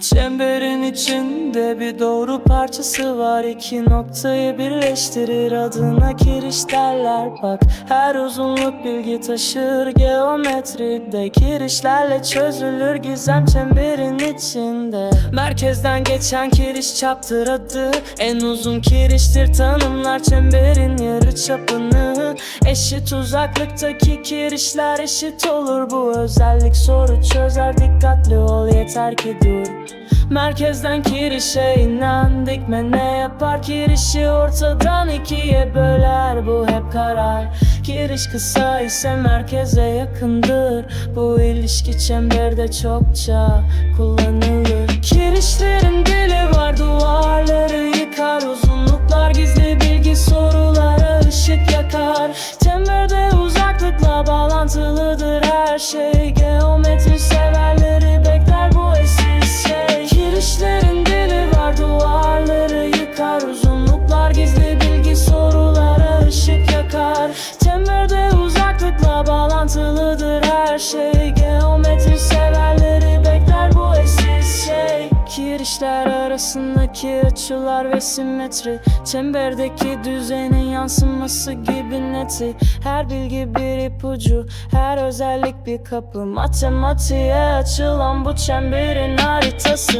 Çemberin içinde bir doğru parçası var. İki noktayı birleştirir adına kiriş derler. Bak her uzunluk bilgi taşır geometride Kirişlerle çözülür gizem çemberin içinde. Merkezden geçen kiriş çaptır adı En uzun kiriştir tanımlar çemberin yarı çapını Eşit uzaklıktaki kirişler eşit olur. Bu özellik soru çözer. Dikkatli ol yeter ki dur. Merkezden kirişe inen dikme ne yapar? Kirişi ortadan ikiye böler. Bu hep karar. Kiriş kısa ise merkeze yakındır. Bu ilişki çemberde çokça kullanılır. Kirişlerin dili var duvarları shake arasındaki açılar ve simetri Çemberdeki düzenin yansıması gibi neti. Her bilgi bir ipucu, her özellik bir kapı. Matematiğe açılan bu çemberin haritası